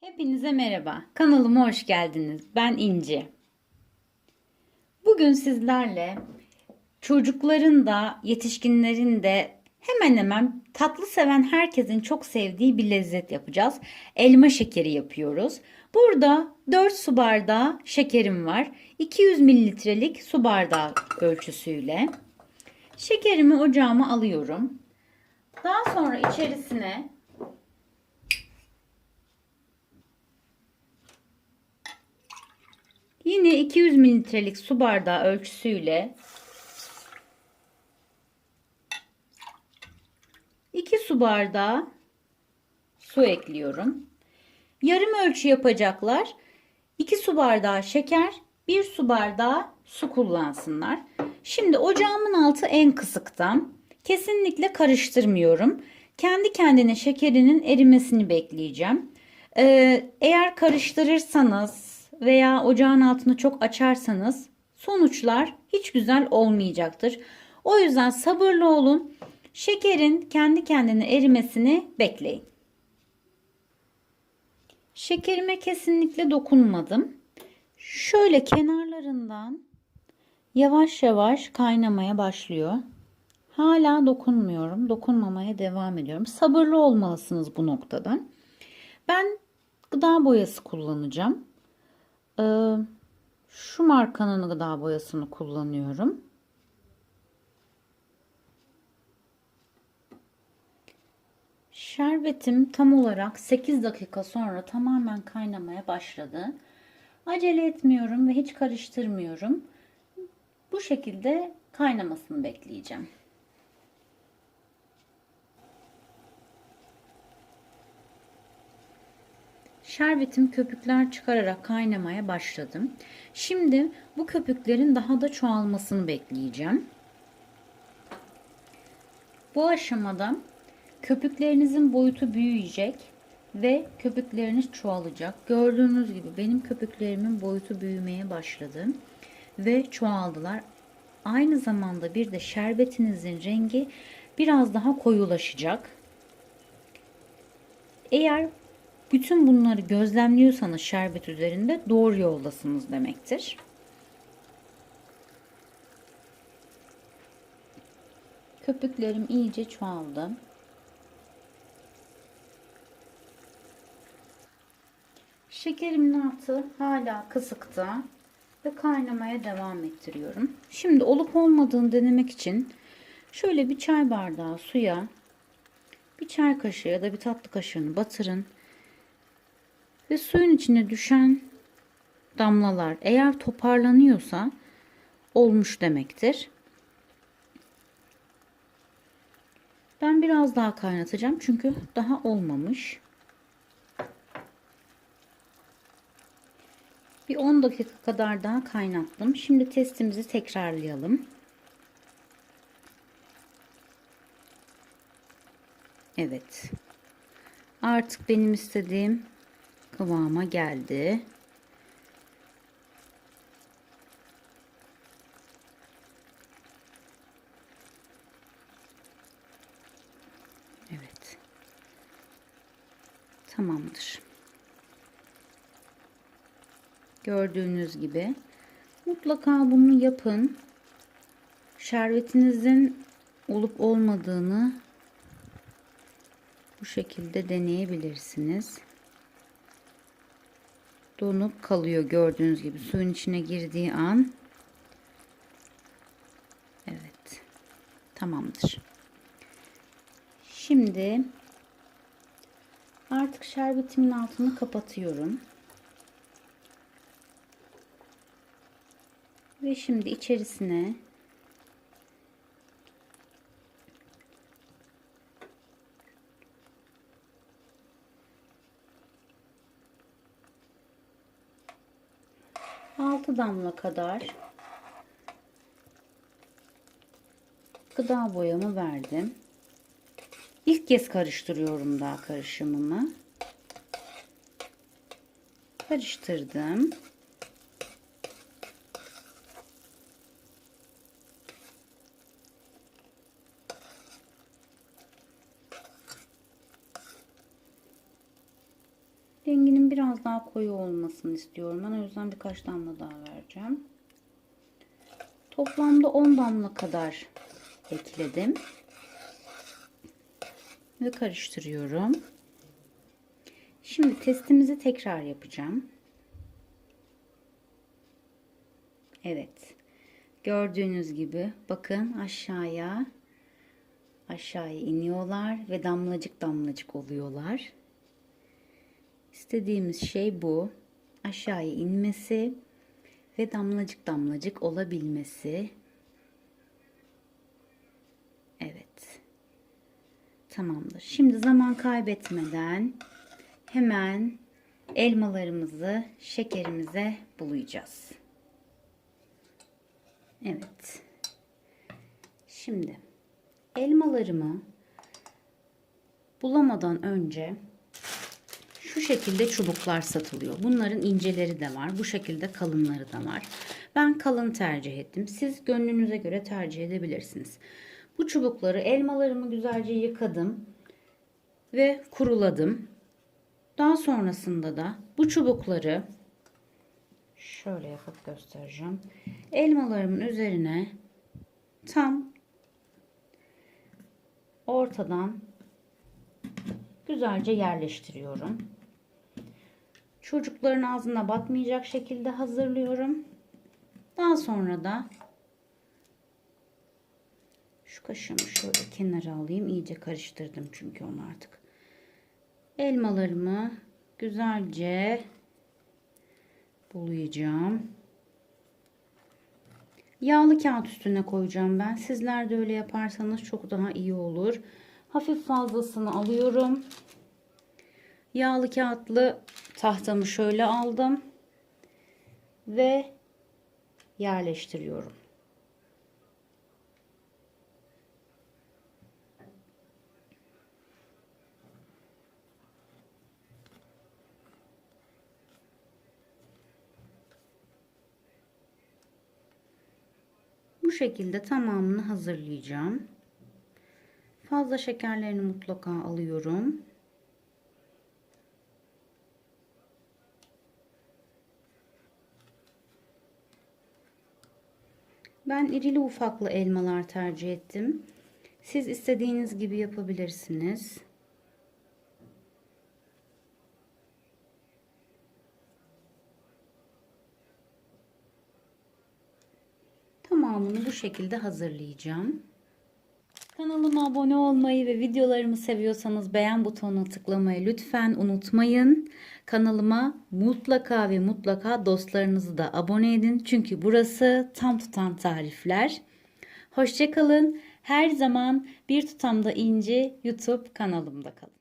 Hepinize merhaba. Kanalıma hoş geldiniz. Ben İnci. Bugün sizlerle çocukların da yetişkinlerin de hemen hemen tatlı seven herkesin çok sevdiği bir lezzet yapacağız. Elma şekeri yapıyoruz. Burada 4 su bardağı şekerim var. 200 mililitrelik su bardağı ölçüsüyle. Şekerimi ocağıma alıyorum. Daha sonra içerisine Yine 200 mililitrelik su bardağı ölçüsüyle 2 su bardağı su ekliyorum. Yarım ölçü yapacaklar. 2 su bardağı şeker, 1 su bardağı su kullansınlar. Şimdi ocağımın altı en kısıkta. Kesinlikle karıştırmıyorum. Kendi kendine şekerinin erimesini bekleyeceğim. Ee, eğer karıştırırsanız veya ocağın altını çok açarsanız sonuçlar hiç güzel olmayacaktır. O yüzden sabırlı olun. Şekerin kendi kendine erimesini bekleyin. Şekerime kesinlikle dokunmadım. Şöyle kenarlarından yavaş yavaş kaynamaya başlıyor. Hala dokunmuyorum. Dokunmamaya devam ediyorum. Sabırlı olmalısınız bu noktada. Ben gıda boyası kullanacağım. Ee, şu markanın gıda boyasını kullanıyorum. Şerbetim tam olarak 8 dakika sonra tamamen kaynamaya başladı. Acele etmiyorum ve hiç karıştırmıyorum. Bu şekilde kaynamasını bekleyeceğim. Şerbetim köpükler çıkararak kaynamaya başladım. Şimdi bu köpüklerin daha da çoğalmasını bekleyeceğim. Bu aşamada köpüklerinizin boyutu büyüyecek ve köpükleriniz çoğalacak. Gördüğünüz gibi benim köpüklerimin boyutu büyümeye başladı ve çoğaldılar. Aynı zamanda bir de şerbetinizin rengi biraz daha koyulaşacak. Eğer bütün bunları gözlemliyorsanız şerbet üzerinde doğru yoldasınız demektir. Köpüklerim iyice çoğaldı. Şekerimin altı hala kısıkta ve kaynamaya devam ettiriyorum. Şimdi olup olmadığını denemek için şöyle bir çay bardağı suya bir çay kaşığı ya da bir tatlı kaşığını batırın ve suyun içine düşen damlalar eğer toparlanıyorsa olmuş demektir. Ben biraz daha kaynatacağım çünkü daha olmamış. Bir 10 dakika kadar daha kaynattım. Şimdi testimizi tekrarlayalım. Evet. Artık benim istediğim kıvama geldi. Evet. Tamamdır. Gördüğünüz gibi mutlaka bunu yapın. Şerbetinizin olup olmadığını bu şekilde deneyebilirsiniz donup kalıyor gördüğünüz gibi suyun içine girdiği an. Evet tamamdır. Şimdi artık şerbetimin altını kapatıyorum. Ve şimdi içerisine Altı damla kadar gıda boyamı verdim. İlk kez karıştırıyorum daha karışımımı. Karıştırdım. Renginin biraz daha koyu olmasını istiyorum. Ben o yüzden birkaç damla daha vereceğim. Toplamda 10 damla kadar ekledim. Ve karıştırıyorum. Şimdi testimizi tekrar yapacağım. Evet. Gördüğünüz gibi bakın aşağıya aşağıya iniyorlar ve damlacık damlacık oluyorlar. İstediğimiz şey bu. Aşağıya inmesi ve damlacık damlacık olabilmesi. Evet. Tamamdır. Şimdi zaman kaybetmeden hemen elmalarımızı şekerimize bulayacağız. Evet. Şimdi elmalarımı bulamadan önce şu şekilde çubuklar satılıyor. Bunların inceleri de var. Bu şekilde kalınları da var. Ben kalın tercih ettim. Siz gönlünüze göre tercih edebilirsiniz. Bu çubukları elmalarımı güzelce yıkadım ve kuruladım. Daha sonrasında da bu çubukları şöyle yapıp göstereceğim. Elmalarımın üzerine tam ortadan güzelce yerleştiriyorum. Çocukların ağzına batmayacak şekilde hazırlıyorum. Daha sonra da şu kaşığımı şöyle kenara alayım. İyice karıştırdım çünkü onu artık. Elmalarımı güzelce bulayacağım. Yağlı kağıt üstüne koyacağım ben. Sizler de öyle yaparsanız çok daha iyi olur. Hafif fazlasını alıyorum. Yağlı kağıtlı tahtamı şöyle aldım. Ve yerleştiriyorum. Bu şekilde tamamını hazırlayacağım. Fazla şekerlerini mutlaka alıyorum. Ben irili ufaklı elmalar tercih ettim. Siz istediğiniz gibi yapabilirsiniz. Tamamını bu şekilde hazırlayacağım. Kanalıma abone olmayı ve videolarımı seviyorsanız beğen butonuna tıklamayı lütfen unutmayın. Kanalıma mutlaka ve mutlaka dostlarınızı da abone edin. Çünkü burası tam tutan tarifler. Hoşçakalın. Her zaman bir tutamda inci YouTube kanalımda kalın.